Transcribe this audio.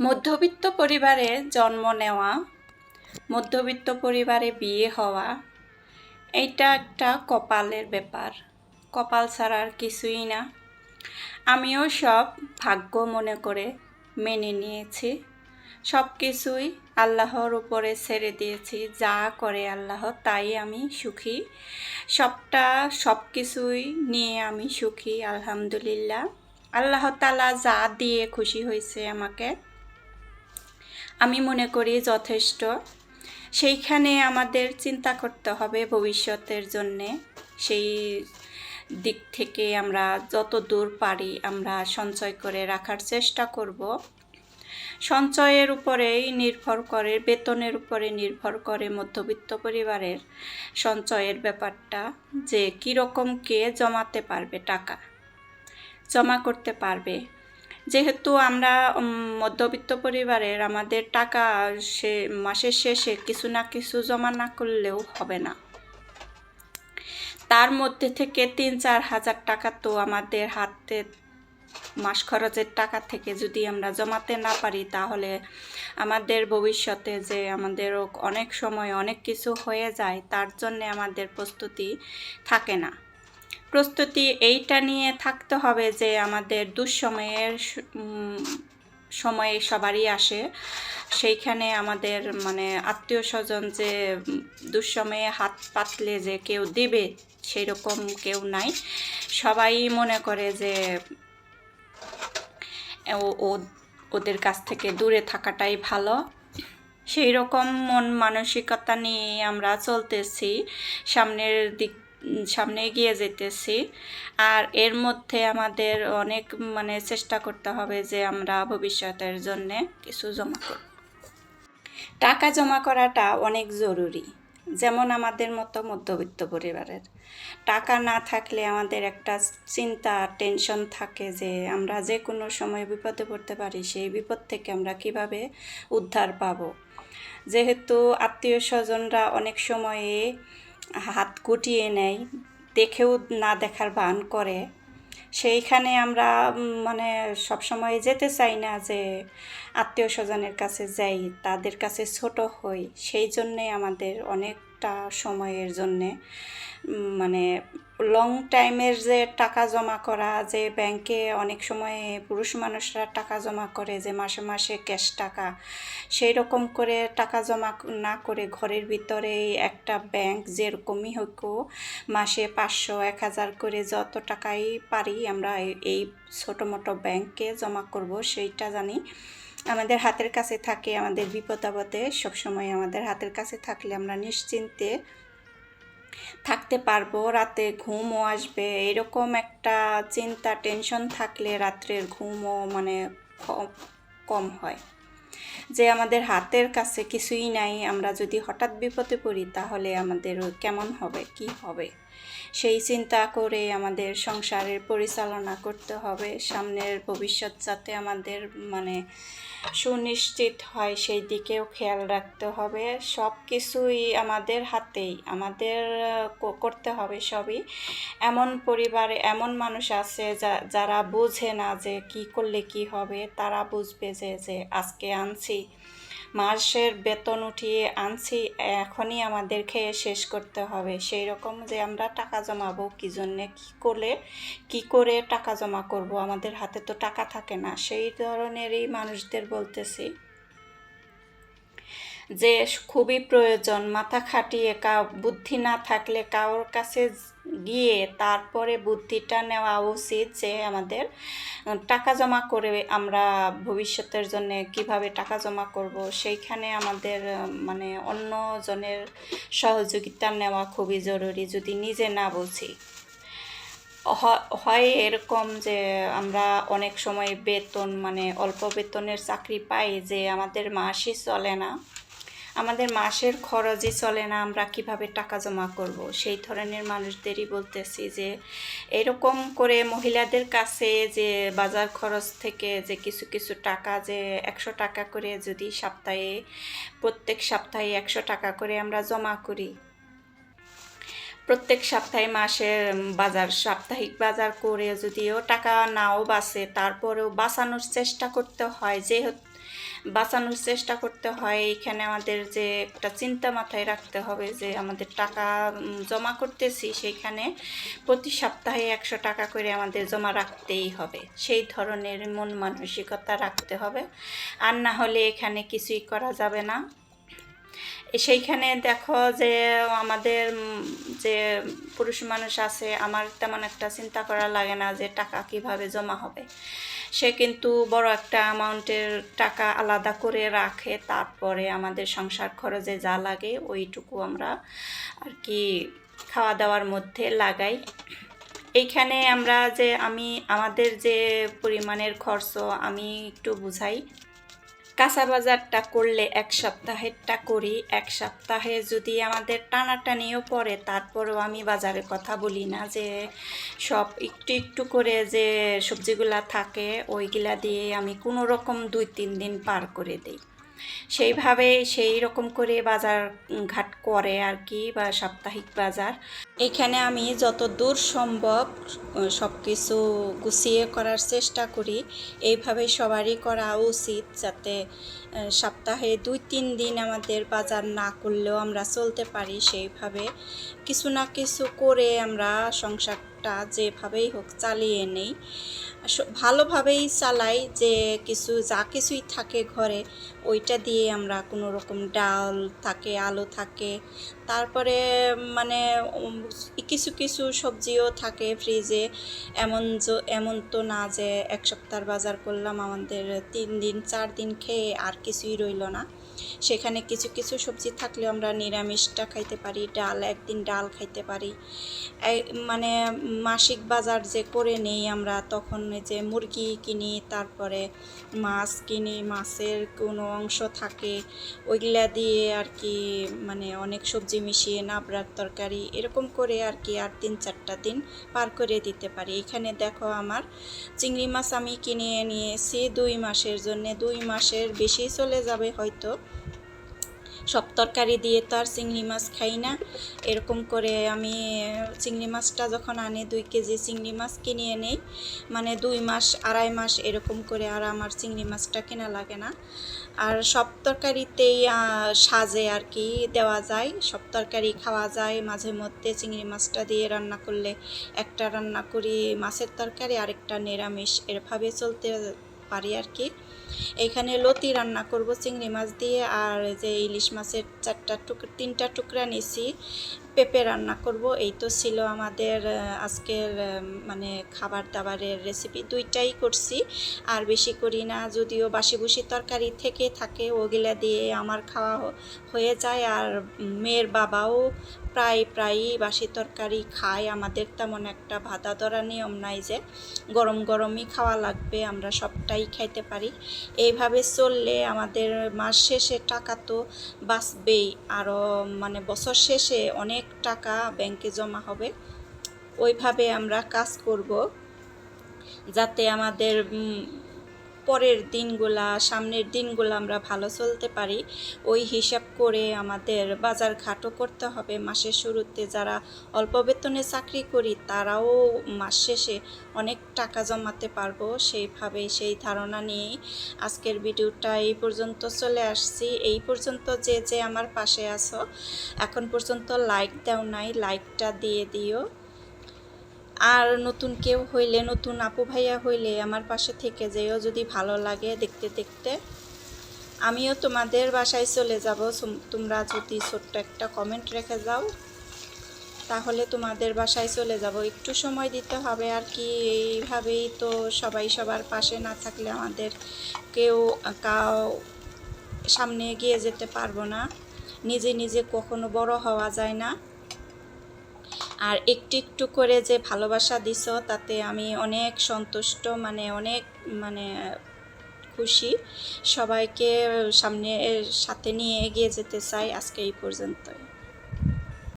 মধ্যবিত্ত পরিবারে জন্ম নেওয়া, মধ্যবিত্ত পরিবারে বিয়ে হওয়া, এইটা একটা কপালের ব্যাপার। কপাল ছাড়া আর কিছুই না। আমিও সব ভাগ্য মনে করে মেনে নিয়েছি। সব কিছুই আল্লাহর উপরে ছেড়ে দিয়েছি। যা করে আল্লাহ, তাই আমি সুখী। সবটা, সব কিছুই নিয়ে আমি সুখী, আলহামদুলিল্লাহ। আল্লাহ তালা যা দিয়ে খুশি হয়েছে আমাকে আমি মনে করি যথেষ্ট। সেইখানে আমাদের চিন্তা করতে হবে ভবিষ্যতের জন্যে। সেই দিক থেকে আমরা যত দূর পারি আমরা সঞ্চয় করে রাখার চেষ্টা করব। সঞ্চয়ের উপরেই নির্ভর করে, বেতনের উপরে নির্ভর করে মধ্যবিত্ত পরিবারের সঞ্চয়ের ব্যাপারটা, যে কীরকম কে জমাতে পারবে টাকা, জমা করতে পারবে যেহেতু আমরা মধ্যবিত্ত পরিবারের, আমাদের টাকা সে, মাসের শেষে কিছু না কিছু জমা না করলেও হবে না। তার মধ্যে থেকে তিন চার হাজার টাকা তো আমাদের হাতে, মাস খরচের টাকা থেকে যদি আমরা জমাতে না পারি, তাহলে আমাদের ভবিষ্যতে যে আমাদের অনেক সময় অনেক কিছু হয়ে যায়, তার জন্য আমাদের প্রস্তুতি থাকে না। প্রস্তুতি এইটা নিয়ে থাকতে হবে যে আমাদের দুঃসময়ের সময় সবারই আসে। সেইখানে আমাদের মানে আত্মীয় স্বজন যে দুঃসময়ে হাত পাতলে যে কেউ দেবে সেই রকম কেউ নাই। সবাই মনে করে যে ও- ওদের কাছ থেকে দূরে থাকাটাই ভালো। সেই রকম মন মানসিকতা নিয়ে আমরা চলতেছি। সামনের দিক সামনে এগিয়ে যেতেছি। আর এর মধ্যে আমাদের অনেক মানে চেষ্টা করতে হবে যে আমরা ভবিষ্যতের জন্য কিছু জমা করব। টাকা জমা করাটা অনেক জরুরি, যেমন আমাদের মতো মধ্যবিত্ত পরিবারের। টাকা না থাকলে আমাদের একটা চিন্তা, টেনশন থাকে যে আমরা যে কোনো সময় বিপদে পড়তে পারি, সেই বিপদ থেকে আমরা কীভাবে উদ্ধার পাব? যেহেতু আত্মীয় স্বজনরা অনেক সময়ে হাত গুটিয়ে নেয়, দেখেও না দেখার ভান করে। সেইখানে আমরা মানে সবসময় যেতে চাই না যে আত্মীয় স্বজনের কাছে যাই, তাদের কাছে ছোট হই। সেই জন্যে আমাদের অনেকটা সময়ের জন্যে মানে লং টাইমের যে টাকা জমা করা, যে ব্যাংকে অনেক সময় পুরুষ মানুষরা টাকা জমা করে যে মাসে মাসে ক্যাশ টাকা, সেই রকম করে টাকা জমা না করে ঘরের ভিতরেই একটা ব্যাংক যেরকমই হোক মাসে পাঁচশো, এক হাজার করে যত টাকাই পারি আমরা এই- ছোটো মোটো ব্যাংকে জমা করব, সেইটা জানি আমাদের হাতের কাছে থাকে, আমাদের বিপদ আপদে সবসময় আমাদের হাতের কাছে থাকলে আমরা নিশ্চিন্তে থাকতে পারব। রাতে ঘুমও আসবে। এরকম একটা চিন্তা, টেনশন থাকলে রাত্রের ঘুমও মানে কম হয়। যে আমাদের হাতের কাছে কিছুই নাই, আমরা যদি হঠাৎ বিপদে পড়ি তাহলে আমাদের কেমন হবে, কি হবে? সেই চিন্তা করে আমাদের সংসারের পরিচালনা করতে হবে। সামনের ভবিষ্যৎ যাতে আমাদের মানে সুনিশ্চিত হয়, সেই দিকেও খেয়াল রাখতে হবে। সব কিছুই আমাদের হাতেই, আমাদের করতে হবে সবই। এমন পরিবারে এমন মানুষ আছে যারা বোঝে না যে কি করলে কি হবে, তারা বুঝবে যে যে আজকে আনছি। মাসের বেতন উঠিয়ে আনছি, এখনই আমাদের খেয়ে শেষ করতে হবে। সেই রকম যে আমরা টাকা জমাবো, কি জন্যে, কী করলে, কি করে টাকা জমা করব? আমাদের হাতে তো টাকা থাকে না। সেই ধরনেরই মানুষদের বলতেছি। যে খুবই প্রয়োজন, মাথা খাটিয়ে কা বুদ্ধি না থাকলে কারোর কাছে গিয়ে তারপরে বুদ্ধিটা নেওয়া উচিত যে আমাদের টাকা জমা করে আমরা ভবিষ্যতের জন্য কীভাবে টাকা জমা করব। সেইখানে আমাদের মানে অন্য জনের সহযোগিতা নেওয়া খুবই জরুরি যদি নিজে না বুঝি। হয় এরকম যে আমরা অনেক সময় বেতন মানে অল্প বেতনের চাকরি পাই যে আমাদের মাসই চলে না। আমাদের মাসের খরচই চলে না, আমরা কীভাবে টাকা জমা করব? সেই ধরনের মানুষদেরই বলতেছি যে, এরকম করে মহিলাদের কাছে যে বাজার খরচ থেকে যে কিছু কিছু টাকা যে একশো টাকা করে যদি সপ্তাহে, প্রত্যেক সপ্তাহে একশো টাকা করে আমরা জমা করি। প্রত্যেক সপ্তাহে মাসের বাজার, সাপ্তাহিক বাজার করে যদিও টাকা নাও বাঁচে, তারপরেও বাঁচানোর চেষ্টা করতে হয়। যেহেতু বাঁচানোর চেষ্টা করতে হয়। এখানে আমাদের যে একটা চিন্তা মাথায় রাখতে হবে যে আমাদের টাকা জমা করতেছি সেইখানে প্রতি সপ্তাহে একশো টাকা করে আমাদের জমা রাখতেই হবে। সেই ধরনের মন মানসিকতা রাখতে হবে। আর না হলে এখানে কিছুই করা যাবে না। সেইখানে দেখো যে আমাদের যে পুরুষ মানুষ আছে, আমার তেমন একটা চিন্তা করা লাগে না যে টাকা কীভাবে জমা হবে। সে কিন্তু বড় একটা অ্যামাউন্টের টাকা আলাদা করে রাখে, তারপরে আমাদের সংসার খরচে যা লাগে ওইটুকু আমরা আর কি খাওয়া দাওয়ার মধ্যে লাগাই। এইখানে আমরা যে আমি, আমাদের যে পরিমাণের খরচ আমি একটু বুঝাই। কাঁচা বাজারটা করলে এক সপ্তাহেরটা করি, এক সপ্তাহে যদি আমাদের টানাটানিও পড়ে, তারপরেও আমি বাজারের কথা বলি না যে সব একটু একটু করে যে সবজিগুলা থাকে, ওইগুলা দিয়ে আমি কোনো রকম দুই তিন দিন পার করে দিই। সেইভাবে সেই রকম করে বাজার ঘাট করে আর কি, বা সাপ্তাহিক বাজার। এখানে আমি যত দূর সম্ভব সব কিছু গুছিয়ে করার চেষ্টা করি। এইভাবে সবারই করা উচিত যাতে সপ্তাহে দুই তিন দিন আমাদের বাজার না করলেও আমরা চলতে পারি সেইভাবে। কিছু না কিছু করে আমরা সংসারটা যেভাবেই হোক চালিয়ে নেই। ভালোভাবেই চালাই যে কিছু, যা কিছুই থাকে ঘরে, ওইটা দিয়ে আমরা কোনো রকম ডাল থাকে, আলু থাকে। তারপরে মানে কিছু কিছু সবজিও থাকে ফ্রিজে। এমন এমন তো না যে এক সপ্তাহ বাজার করলাম আমাদের তিন দিন, চার দিন খেয়ে আর কিছুই রইল না। সেখানে কিছু কিছু সবজি থাকলে আমরা নিরামিষটা খাইতে পারি, ডাল, একদিন ডাল খাইতে পারি। মানে মাসিক বাজার যে করে নেই আমরা, তখন যে মুরগি কিনি, তারপরে মাছ কিনি, মাছের কোনো অংশ থাকে, ওইগুলা দিয়ে আর কি মানে অনেক সবজি মিশিয়ে নাবড়ার তরকারি, এরকম করে আর কি আর তিন চারটা দিন পার করে দিতে পারি। এখানে দেখো আমার চিংড়ি মাছ আমি কিনে নিয়েছি দুই মাসের জন্য, দুই মাসের বেশি চলে যাবে হয়তো সব তরকারি দিয়ে তো আর চিংড়ি মাছ খাই না। এরকম করে আমি চিংড়ি মাছটা যখন আনি দুই কেজি চিংড়ি মাছ কিনে নেই। মানে দুই মাস, আড়াই মাস এরকম করে আর আমার চিংড়ি মাছটা কেনা লাগে না। আর সব তরকারিতেই সাজে আর কি দেওয়া যায়। সব তরকারি খাওয়া যায়। মাঝে মধ্যে চিংড়ি মাছটা দিয়ে রান্না করলে একটা রান্না করি মাছের তরকারি, আরেকটা নিরামিষ। এরভাবে চলতে পারি আর কি। এইখানে লতি রান্না করব, চিংড়ি মাছ দিয়ে, আর যে ইলিশ মাছের চারটা টুকরা তিনটা টুকরা নিছি পেঁপে রান্না করব। এই তো ছিল আমাদের আজকের মানে খাবার দাবারের রেসিপি দুইটাই করছি। আর বেশি করি না, যদিও বাসি বুসি তরকারি থেকে থাকে, ওগুলা দিয়ে আমার খাওয়া হয়ে যায়। আর মেয়ের বাবাও প্রায় প্রায়ই বাসি তরকারি খায় আমাদের তেমন একটা ভাতা ধরা নিয়ম নাই যে গরম গরমই খাওয়া লাগবে, আমরা সবটাই খাইতে পারি। এইভাবে চললে আমাদের মাস শেষে টাকা তো বাঁচবেই। আরও মানে বছর শেষে অনেক টাকা ব্যাংকে জমা হবে। ওইভাবে আমরা কাজ করব। যাতে আমাদের পরের দিনগুলা, সামনের দিনগুলো আমরা ভালো চলতে পারি। ওই হিসাব করে আমাদের বাজার ঘাটও করতে হবে। মাসের শুরুতে যারা অল্প বেতনে চাকরি করি, তারাও মাস শেষে অনেক টাকা জমাতে পারব। সেইভাবে সেই ধারণা নিয়েই আজকের ভিডিওটা এই পর্যন্ত চলে আসছি। এই পর্যন্ত যে যে আমার পাশে আছো, এখন পর্যন্ত লাইক দাও নাই, লাইকটা দিয়ে দিও। আর নতুন কেউ হইলে, নতুন আপু ভাইয়া হইলে আমার পাশে থেকে যেও যদি ভালো লাগে দেখতে দেখতে। আমিও তোমাদের বাসায় চলে যাব। তোমরা যদি ছোট্ট একটা কমেন্ট রেখে যাও, তাহলে তোমাদের বাসায় চলে যাব। একটু সময় দিতে হবে আর কি। এইভাবেই তো সবাই সবার পাশে না থাকলে আমাদের কেউ কাউ সামনে এগিয়ে যেতে পারব না। নিজে নিজে কখনো বড় হওয়া যায় না। আর একটু একটু করে যে ভালোবাসা দিছ, তাতে আমি অনেক সন্তুষ্ট মানে অনেক মানে খুশি। সবাইকে সামনে সাথে নিয়ে এগিয়ে যেতে চাই আজকে এই পর্যন্তই।